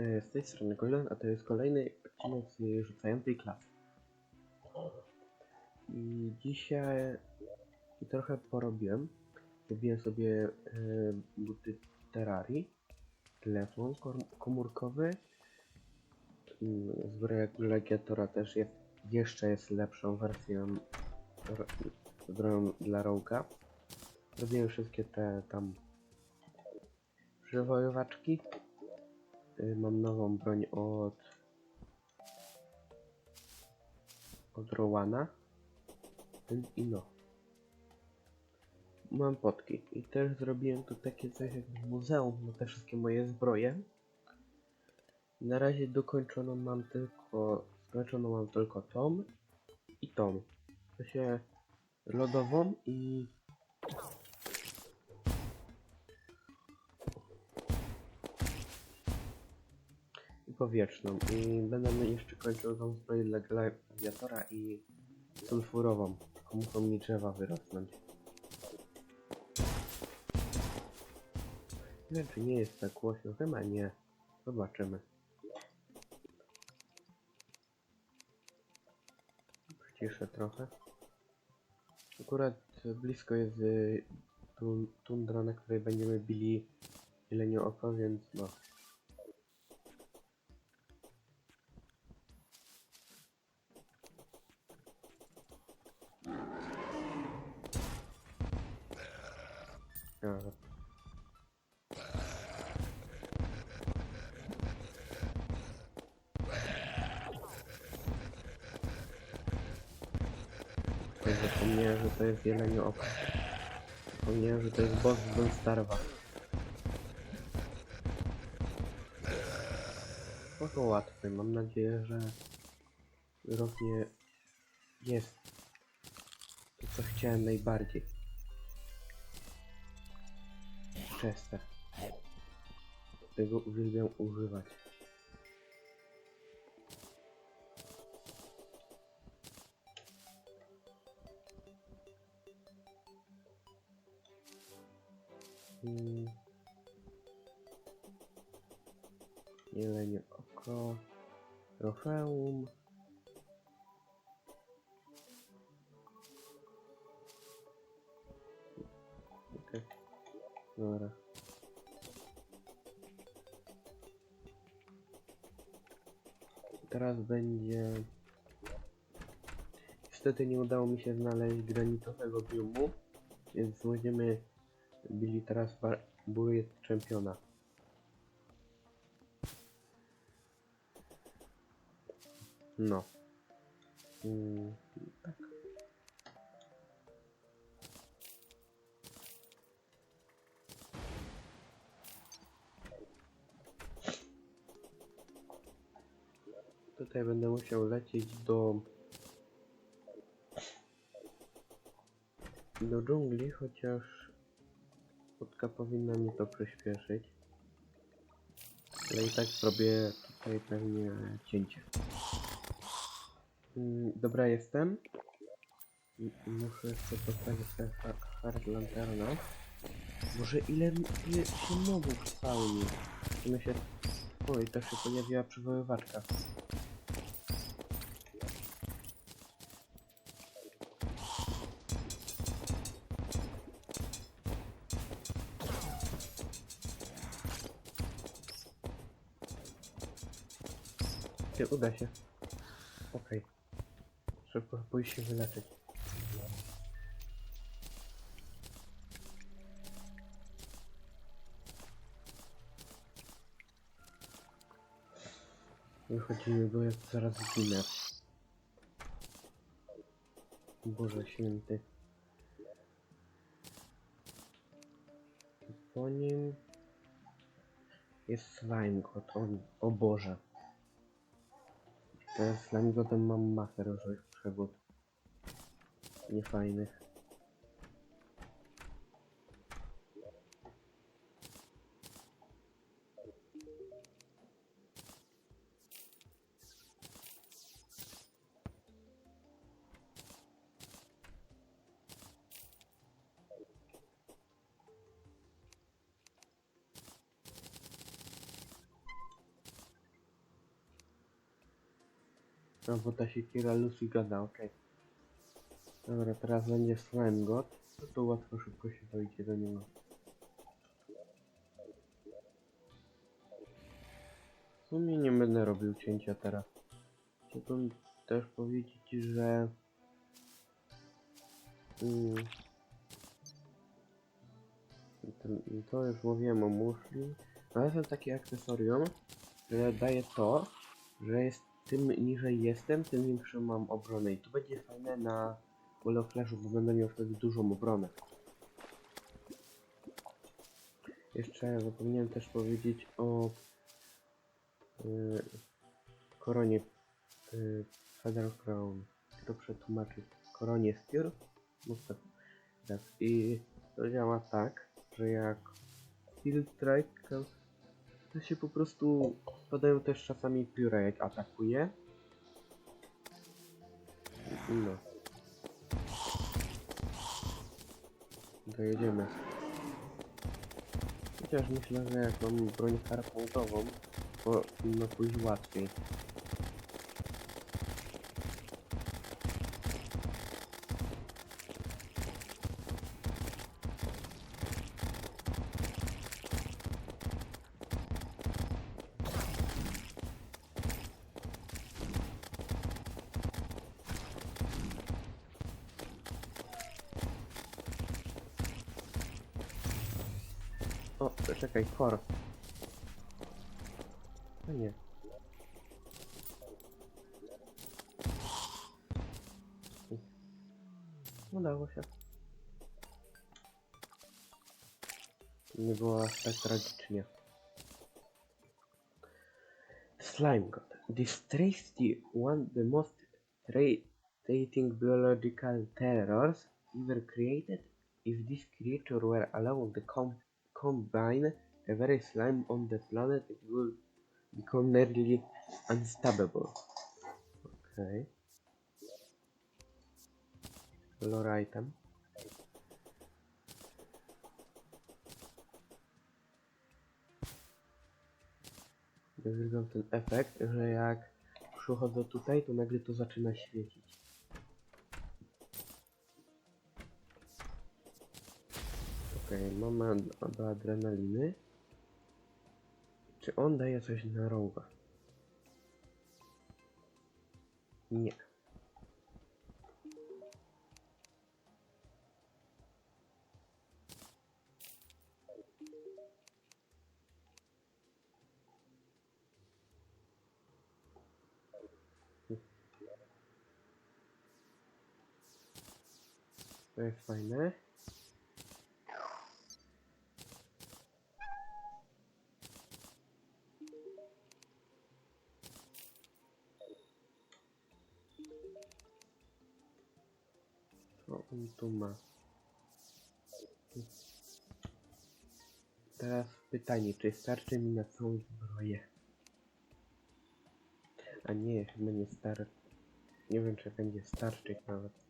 E, Z tej strony Golden, a to jest kolejny odcinek z rzucającej klasy. I dzisiaj trochę porobiłem. Zrobiłem sobie e, buty Terrarii, telefon kom- komórkowy, mm, zbroja Gladiatora też jest, jeszcze jest lepszą wersją ro- zbroją dla Roga. Zrobiłem wszystkie te tam przywoływaczki. Y, Mam nową broń od od Rowana. I no mam potki. I też zrobiłem tu takie coś jak muzeum na te wszystkie moje zbroje. Na razie dokończoną mam tylko skończoną mam tylko tą i tą to się lodową i powietrzną. I będę jeszcze kończył tą zbroję dla gladiatora i sulfurową tylko muszą mi drzewa wyrosnąć. Nie wiem czy nie jest tak głośno chyba nie. Zobaczymy. Przyciszę trochę. Akurat blisko jest y, tu, tundra na której będziemy bili jeleniu oko więc no Ja zapomniałem, że to jest jelenie oko. Zapomniałem, że to jest boss z Don't Starva. Łatwe. Mam nadzieję, że równie jest to, co chciałem najbardziej. Chester. Tego uwielbiam używać. Hmm. Jelenie oko. Trofeum. Dobra. Teraz będzie... Niestety nie udało mi się znaleźć granitowego biomu, więc będziemy bili teraz buję czempiona. No. Mm, tak. Tutaj będę musiał lecieć do do dżungli, chociaż powinna mi to przyspieszyć. Ale i tak zrobię tutaj pewnie cięcie. Mm, Dobra, jestem. Muszę jeszcze postawić ha- hard lanterna. Boże, ile, ile się mobów spełni. My się... Oj, to się pojawiła przywoływaczka. Uda się. Okej. Szybko pójść się wyleczyć. Wychodzimy, bo ja zaraz zginę. Boże święty. Po nim jest slime god. O, o Boże. Teraz z Lamigotem mam masę różnych przygód. Niefajnych. No bo ta siekiera Lucy gada, okej. Dobra, teraz będzie Slime God. No to łatwo, szybko się dojdzie do niego. W sumie nie będę robił cięcia teraz. Chciałbym też powiedzieć, że... Mm, to już mówiłem o muszli. Znalazłem takie akcesorium, że daje to, że jest tym niżej jestem, tym większą mam obronę. I to będzie fajne na Wall Flashu, bo będę miał wtedy dużą obronę. Jeszcze zapomniałem też powiedzieć o yy, koronie yy, Crown. To przetłumaczyć. Koronie piór? No tak. tak. I to działa tak, że jak Field Strike to się po prostu padają też czasami pióra jak atakuje. No. Dojedziemy. Chociaż myślę, że jak mam broń harpuntową, to no pójść łatwiej. O, czekaj, kor. No nie. Udało się. Nie było aż tak tragicznie. Slime God. This trusty one the most irritating biological terrors ever created. If this creature were allowed to com combine every slime on the planet, it would become nearly unstoppable. Okay. Lore item. Wyglądał ten efekt, że jak przychodzę tutaj, to nagle to zaczyna świecić. Okej, mamy ad- do adrenaliny. Czy on daje coś na roga? Nie. To jest fajne. Co on tu ma? Teraz pytanie, czy starczy mi na całą zbroję? A nie, chyba nie starczy. Nie wiem, czy będzie starczyć nawet.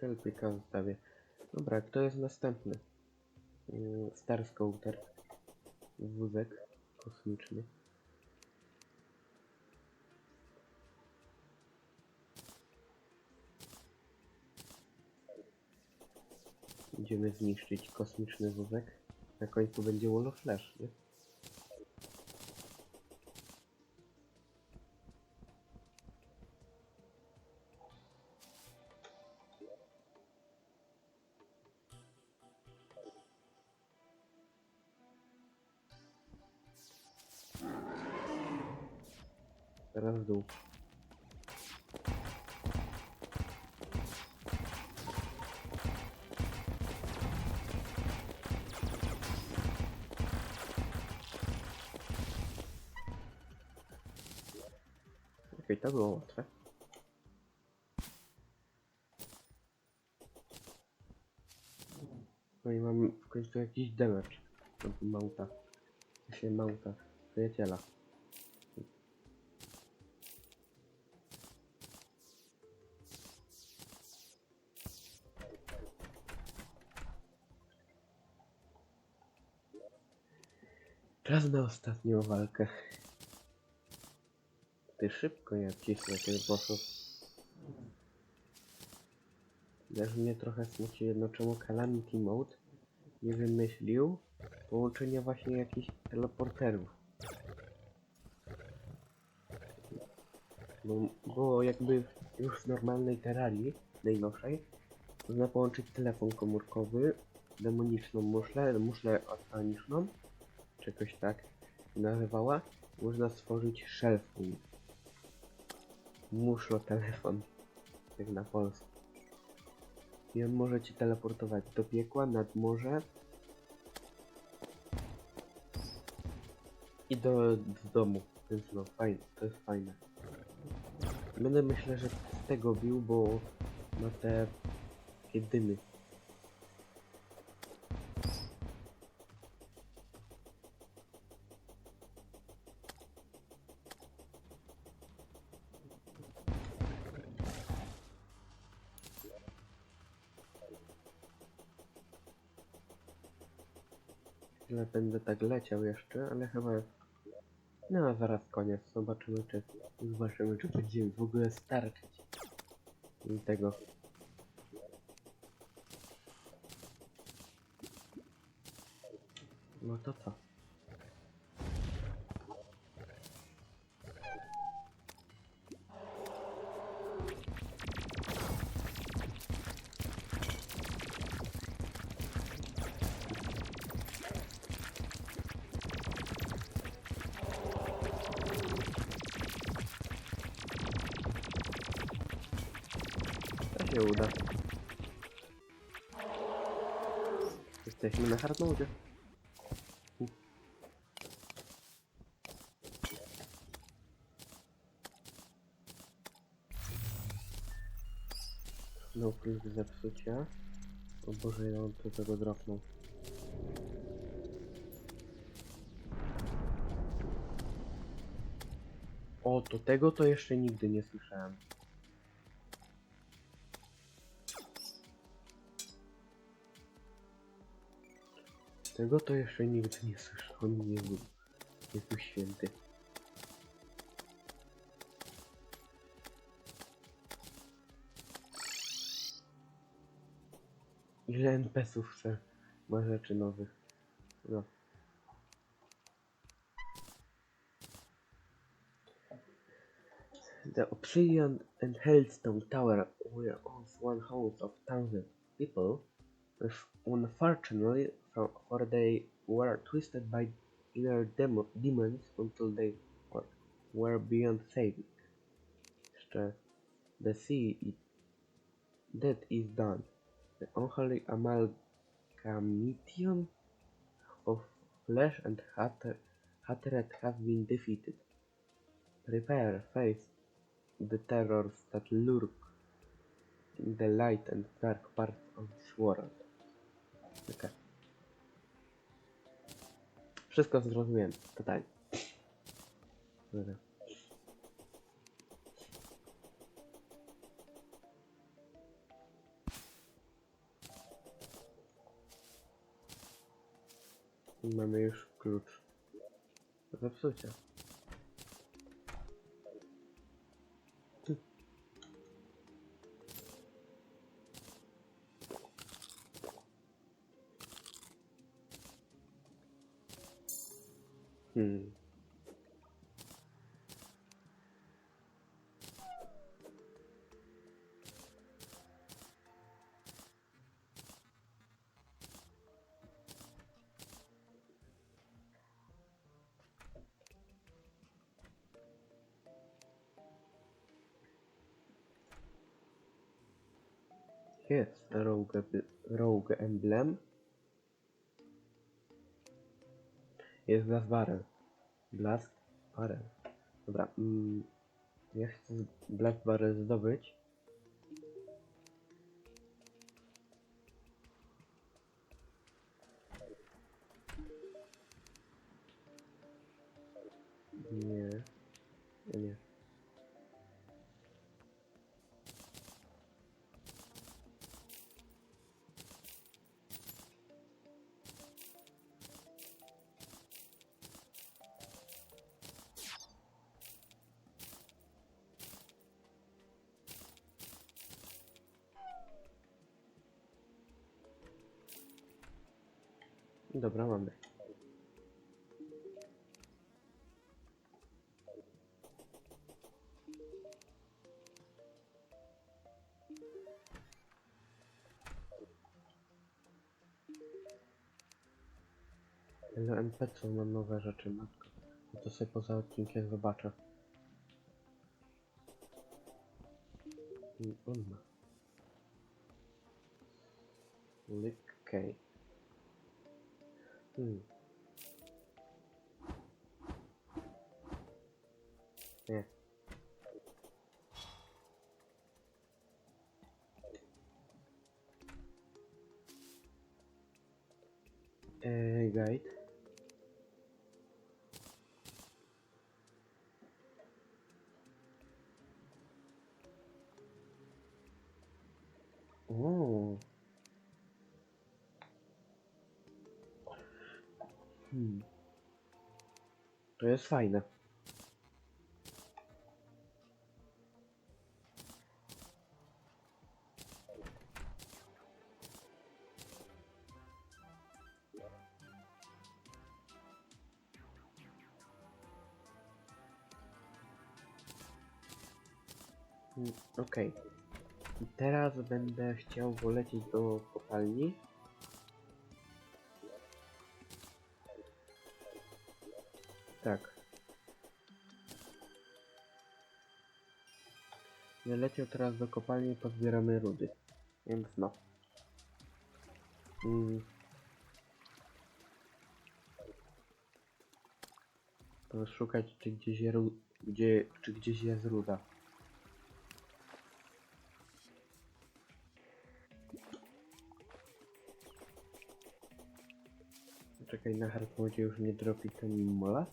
Kelpika zostawię. Dobra, kto jest następny? Mm, Star Scouter. Wózek kosmiczny. Idziemy zniszczyć kosmiczny wózek. Na końcu będzie Wall of Flash, nie? cadeau. Ok, d'abord, très. Tutaj mam w końcu jakiś demek. Małta. Się małta. Przyjaciela. Czas na ostatnią walkę. Ty szybko ja wcisnę tych bossów. Też mnie trochę smuci jedno, czemu Calamity Mode nie wymyślił połączenia właśnie jakichś teleporterów. Bo było jakby już w normalnej Terrarii, najnowszej, można połączyć telefon komórkowy, demoniczną muszlę, muszlę oceaniczną, czy jakoś tak nazywała, można stworzyć shelfing. Muszlo telefon, jak na polsku. I on może cię teleportować do piekła, nad morze i do, do domu. Więc no, fajne, to jest fajne. Będę myślę, że z tego bił, bo ma te takie dymy. Leciał jeszcze, ale chyba... No, zaraz koniec. Zobaczymy, czy... Zobaczymy, czy będziemy w ogóle starczyć. Tego. No to co? Jesteśmy na hardmodzie. No plus zepsucia. O Boże, ja on tu tego dropnął. O, to tego to jeszcze nigdy nie słyszałem. Tego to jeszcze nigdy nie słyszałem. Nie był. Jezu święty. Ile NPC-ów chce ma rzeczy nowych. No. The Obsidian and Hellstone Tower were once one house of thousand people, unfortunately for, they were twisted by inner demo, demons until they were, were beyond saving. The sea it, that is done. The unholy amalgamation of flesh and hatred have been defeated. Prepare, face the terrors that lurk in the light and dark parts of this world. Wszystko zrozumiałem, totalnie. Dobra. Mamy już klucz do. Hmm. Jest rogue, eb- rogue emblem. Jest Blast Barrel. Blast Barrel. Dobra. Mm. Ja chcę Black Bar zdobyć. Nie. Nie. Dobra, mamy. Ale NPC ma nowe rzeczy, matko. No to sobie poza odcinkiem zobaczę. I on ma. Lick guide. O. Hmm. To jest będę chciał polecieć do kopalni. Tak. Ja leciał teraz do kopalni i pozbieramy rudy. Więc no. Mm. Szukać czy gdzieś, je gdzie, czy gdzieś jest ruda. Czekaj, na hardmodzie już nie dropi ten molat?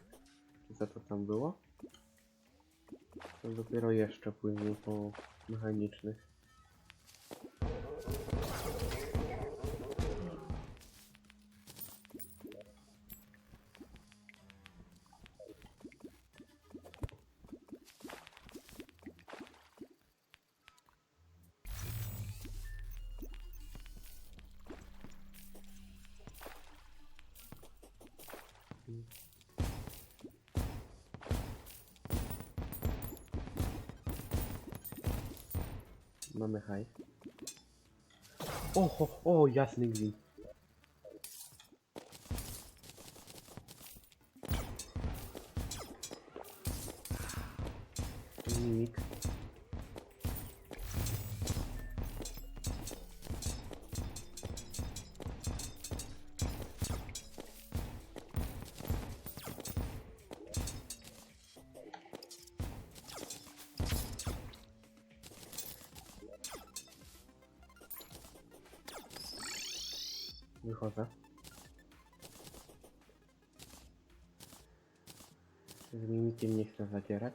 Czy za to tam było? To dopiero jeszcze później po mechanicznych. Mamy hajs. O, o, jasny gwint. Nie chcę zadzierać.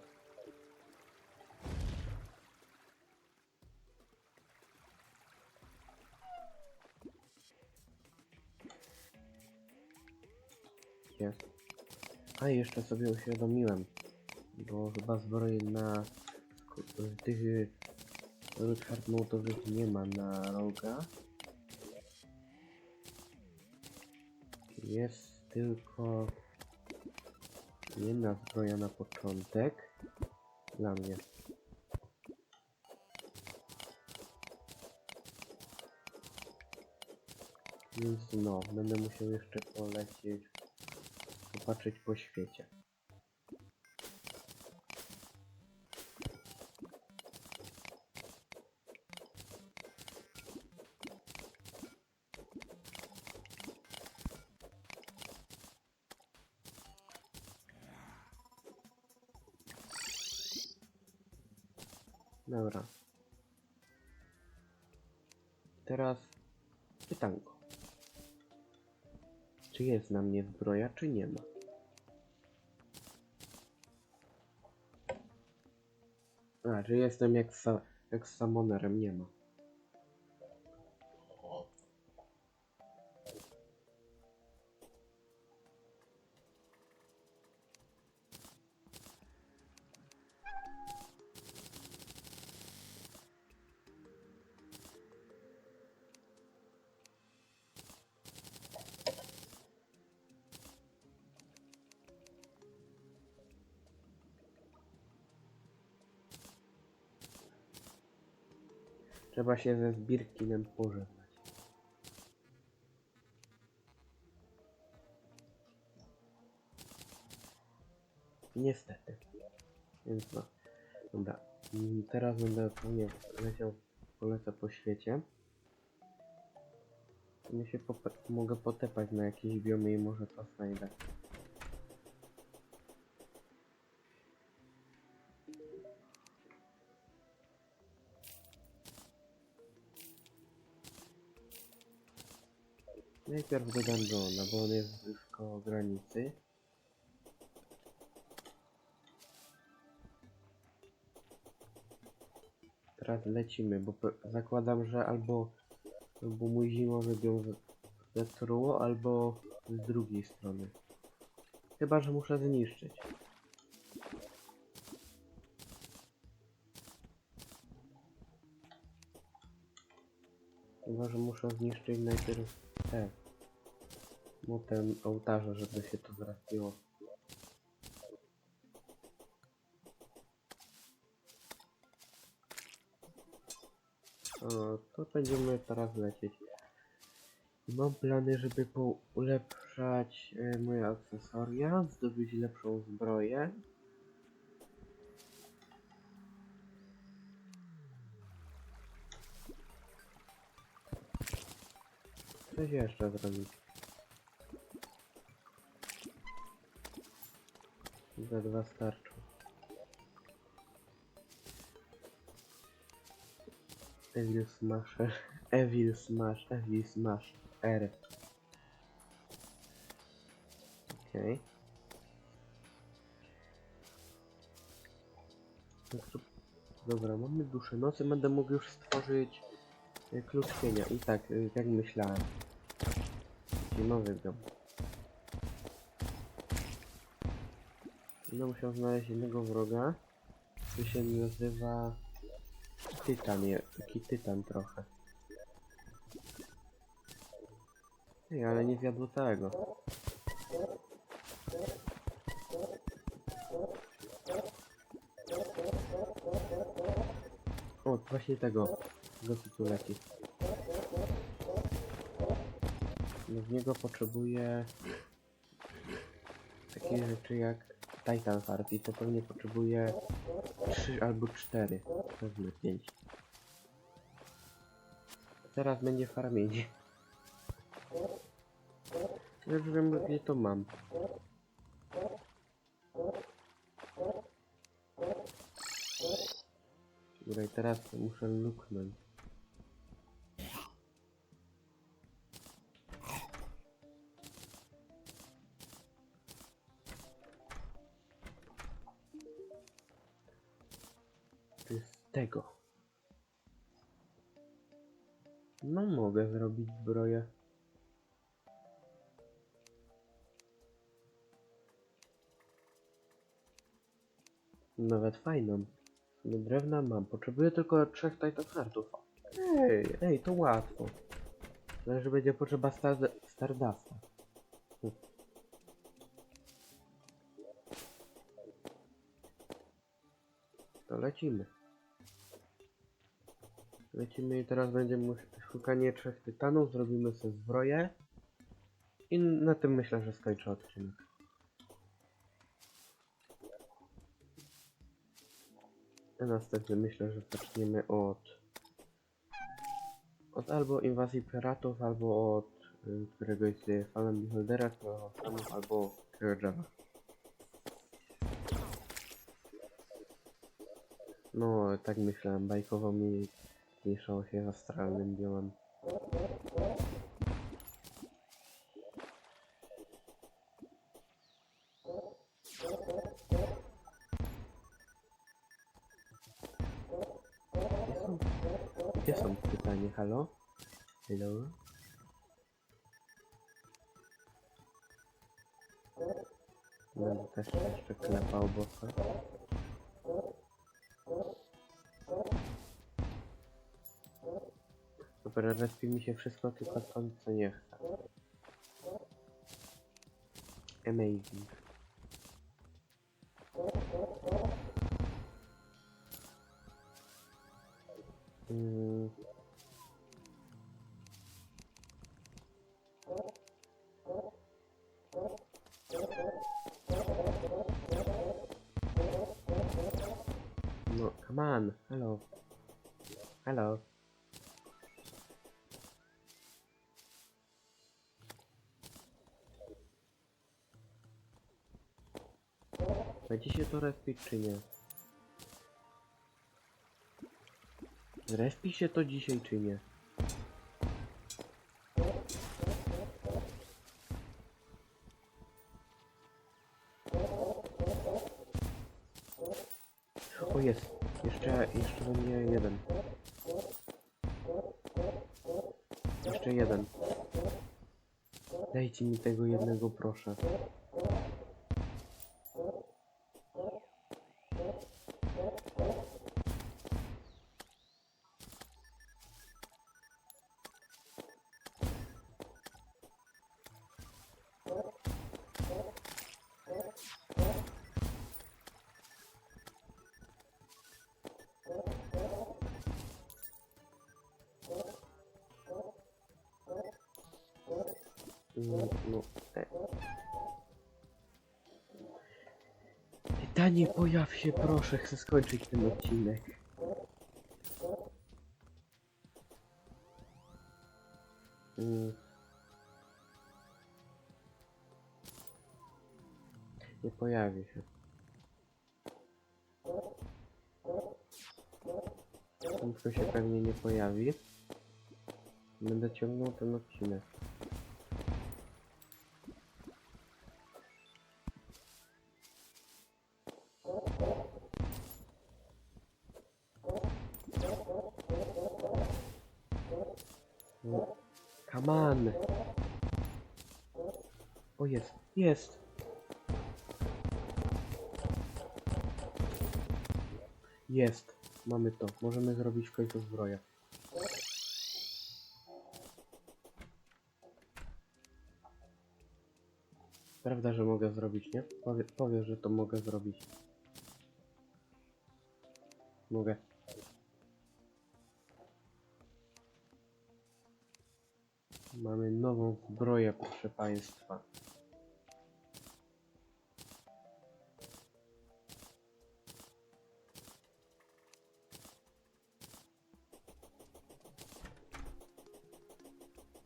Jest. A jeszcze sobie uświadomiłem, bo chyba zbroje na tych ród hardmode'owych nie ma na roga. Jest tylko jedna zbroja na początek dla mnie. Więc no, będę musiał jeszcze polecieć, popatrzeć po świecie. Dobra. Teraz pytanko. Czy jest na mnie zbroja, czy nie ma? A, czy jestem jak, sa jak z Samonerem? Nie ma. Trzeba się ze Zbirkinem pożegnać. Niestety. Więc no. Dobra. Mm, Teraz będę pewnie leciał, po świecie. Nie się mogę potepać na jakieś biomy i może to znajdę. Najpierw do Dungeona, bo on jest już koło granicy. Teraz lecimy, bo zakładam, że albo, albo mój zimowy z- zatruło, albo z drugiej strony. Chyba, że muszę zniszczyć. Chyba, że muszę zniszczyć najpierw te motem ołtarza, żeby się to zrespiło. O, to będziemy teraz lecieć. Mam plany, żeby ulepszać e, moje akcesoria, zdobyć lepszą zbroję. Coś jeszcze zrobić. Za dwa starczą. Evil Smasher. Evil Smash. Evil Smash. R. Okej. To- Dobra, mamy duszę nocy, będę mógł już stworzyć e, klucz cienia. I tak, e, jak myślałem. Zimowy dom. Będę musiał znaleźć jednego wroga, który się nazywa Tytan, taki tytan trochę. Ej, ale nie zjadło całego. O, właśnie tego. Tego tu leci. No z niego potrzebuję takie rzeczy jak Titan Heart i to pewnie potrzebuje 3 albo 4, pewnie 5. Teraz będzie farmienie. Ja już wiem gdzie to mam. Dobra, teraz muszę luknąć. Zbroję. Nawet fajną. Drewna mam. Potrzebuję tylko trzech Titan Heartów. Ej, ej, to łatwo. Ale że będzie potrzeba Stard Stardasta. Hm. To lecimy. Lecimy i teraz będzie mus- szukanie trzech tytanów, zrobimy sobie zbroję. I na tym myślę, że skończę odcinek. A następnie myślę, że zaczniemy od od albo inwazji piratów, albo od y, któregoś z Fallen Beholdera, fanów, albo Killjoya. No, tak myślałem, bajkowo mi mieszało się z astralnym biomem. Gdzie są? Pytanie? Halo? Hello? Będę też jeszcze klepał bossa. Dobra, respi mi się wszystko, tylko to, co nie chcę. Amazing. Będzie się to respić czy nie? Zrespi się to dzisiaj czy nie? O jest, jeszcze, jeszcze będzie jeden. Jeszcze jeden. Dajcie mi tego jednego proszę. Pytanie, pojaw się proszę, chcę skończyć ten odcinek. Nie pojawi się. Tylko się pewnie nie pojawi. Będę ciągnął ten odcinek. On! O jest, jest! Jest, mamy to. Możemy zrobić w końcu zbroję. Prawda, że mogę zrobić, nie? Powie, powie że to mogę zrobić. Mogę. Mamy nową zbroję, proszę państwa.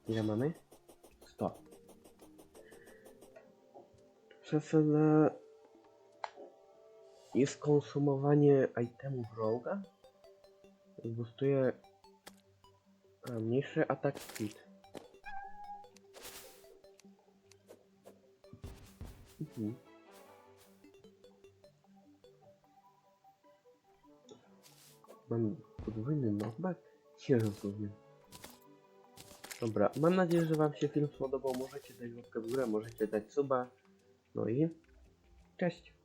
Ile mamy? 100. Przesada jest konsumowanie itemów roga. Boostuje mniejszy atak speed. Mam podwójny knockback? Nie rozumiem. Dobra, mam nadzieję, że wam się film spodobał. Możecie dać łapkę w górę, możecie dać suba. No i cześć.